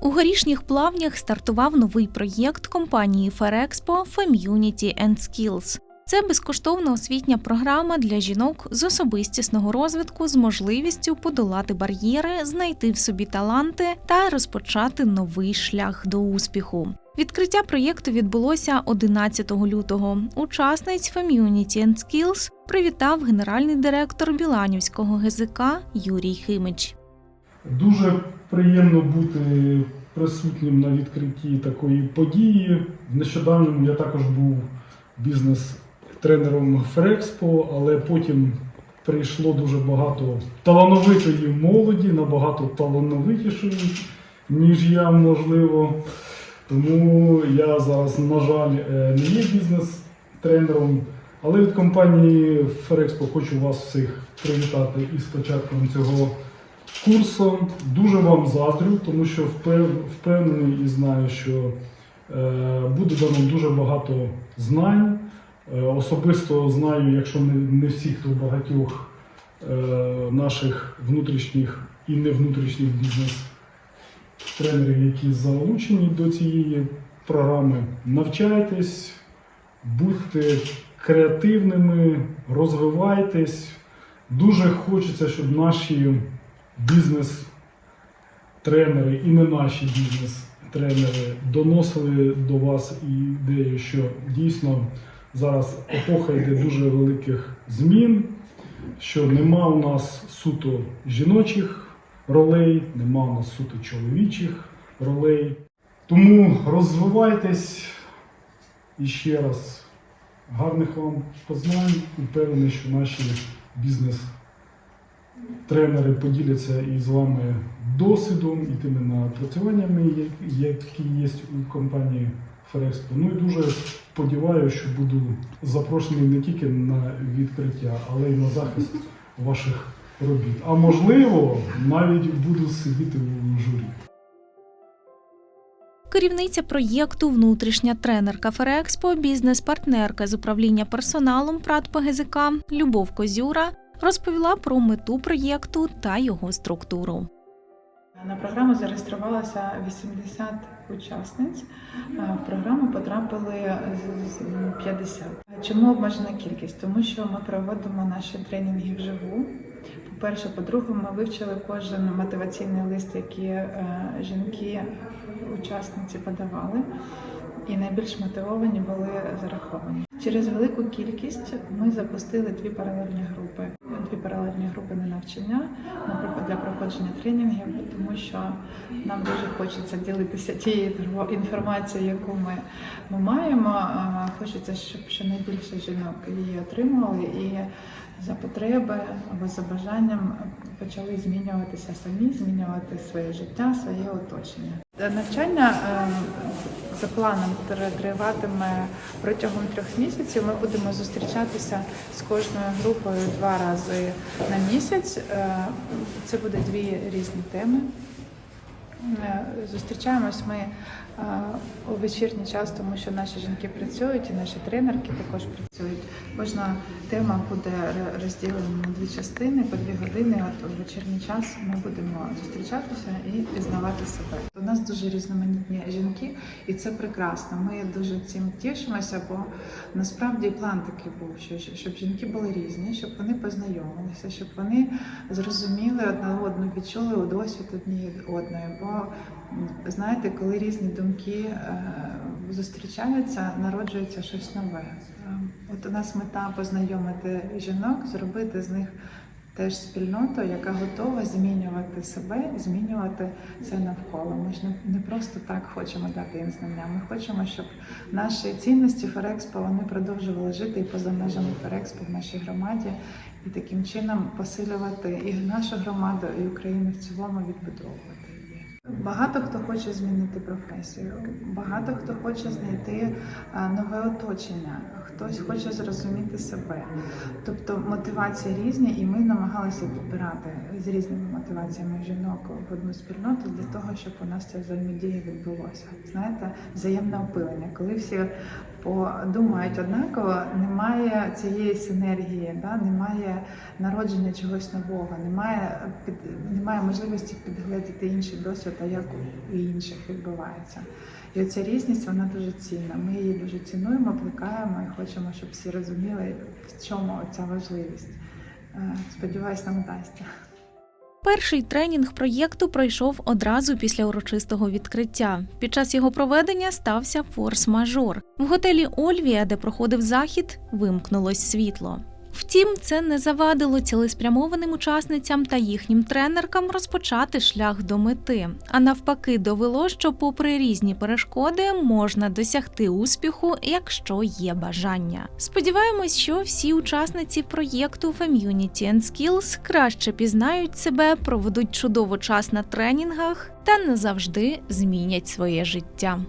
горішніх плавнях стартував новий проєкт компанії Ferexpo Femunity and Skills. Це безкоштовна освітня програма для жінок з особистісного розвитку з можливістю подолати бар'єри, знайти в собі таланти та розпочати новий шлях до успіху. Відкриття проєкту відбулося 11 лютого. Учасниць Femunity and Skills привітав генеральний директор Біланівського ГЗК Юрій Химич. Дуже приємно бути присутнім на відкритті такої події. В нещодавньому я також був бізнес-тренером Ферекспо, але потім прийшло дуже багато талановитої молоді, набагато талановитішої, ніж я, можливо. Тому я зараз, на жаль, е, не є бізнес-тренером. Але від компанії Ферекспо хочу вас всіх привітати із початком цього курсу. Дуже вам заздрю, тому що впевнений і знаю, що е, буде дано дуже багато знань. Е, особисто знаю, якщо не, всіх, то багатьох е, наших внутрішніх і не внутрішніх бізнес-тренерів, які залучені до цієї програми. Навчайтесь, будьте креативними, розвивайтесь. Дуже хочеться, щоб наші бізнес-тренери і не наші бізнес-тренери доносили до вас ідею, що дійсно зараз епоха йде дуже великих змін, що нема у нас суто жіночих ролей, нема у нас суто чоловічих ролей. Тому розвивайтесь і ще раз гарних вам познань. Упевнений, що наші бізнес тренери поділяться із вами досвідом і тими напрацюваннями, які є у компанії Ферекспо. Ну і дуже сподіваюся, що буду запрошений не тільки на відкриття, але й на захист ваших робіт. А можливо, навіть буду сидіти у журі. Керівниця проєкту внутрішня тренерка Ферекспо, бізнес-партнерка з управління персоналом ПРАТ ПГЗК Любов Козюра розповіла про мету проєкту та його структуру. На програму зареєструвалося 80 учасниць. В програму потрапили з- з 50. Чому обмежена кількість? Тому що ми проводимо наші тренінги вживу. По-перше, по-друге, ми вивчили кожен мотиваційний лист, який е, жінки, учасниці подавали, і найбільш мотивовані були зараховані. Через велику кількість ми запустили дві паралельні групи. Дві паралельні групи на навчання, наприклад, для проходження тренінгів, тому що нам дуже хочеться ділитися тією інформацією, яку ми, ми маємо. Хочеться, щоб щонайбільше жінок її отримали і за потреби або за бажанням почали змінюватися самі, змінювати своє життя, своє оточення. Навчання е, за планом триватиме протягом трьох місяців. Ми будемо зустрічатися з кожною групою два рази на місяць. Е, Це буде дві різні теми. Е, Зустрічаємось ми е, у вечірній час, тому що наші жінки працюють і наші тренерки також працюють. Кожна тема буде розділена на дві частини по дві години. От у вечірній час ми будемо зустрічатися і пізнавати себе. У нас дуже різноманітні жінки, і це прекрасно. Ми дуже цим тішимося, бо насправді план такий був, що щоб жінки були різні, щоб вони познайомилися, щоб вони зрозуміли одна одну, відчули у досвід однієї одної. Бо знаєте, коли різні думки е, зустрічаються, народжується щось нове. Е, От у нас мета познайомити жінок, зробити з них теж спільноту, яка готова змінювати себе, змінювати це навколо. Ми ж не, просто так хочемо дати їм знання. Ми хочемо, щоб наші цінності Ферекспо вони продовжували жити і поза межами Ферекспо в нашій громаді, і таким чином посилювати і нашу громаду, і Україну в цілому відбудовувати. Багато хто хоче змінити професію, багато хто хоче знайти нове оточення, хтось хоче зрозуміти себе. Тобто мотивації різні, і ми намагалися підбирати з різними мотиваціями жінок в одну спільноту для того, щоб у нас ця взаємодія відбулося. Знаєте, взаємне опилення, коли всі бо думають однаково, немає цієї синергії, да? немає народження чогось нового, немає, під, немає можливості підглядіти інший досвід, а як у інших відбувається. І оця різність вона дуже цінна. Ми її дуже цінуємо, плекаємо і хочемо, щоб всі розуміли, в чому ця важливість. Е, Сподіваюсь, нам вдасться. Перший тренінг проєкту пройшов одразу після урочистого відкриття. Під час його проведення стався форс-мажор. В готелі Ольвія, де проходив захід, вимкнулось світло. Втім, це не завадило цілеспрямованим учасницям та їхнім тренеркам розпочати шлях до мети, а навпаки, довело, що, попри різні перешкоди, можна досягти успіху, якщо є бажання. Сподіваємось, що всі учасниці проєкту Femmunity and Skills краще пізнають себе, проведуть чудово час на тренінгах та назавжди змінять своє життя.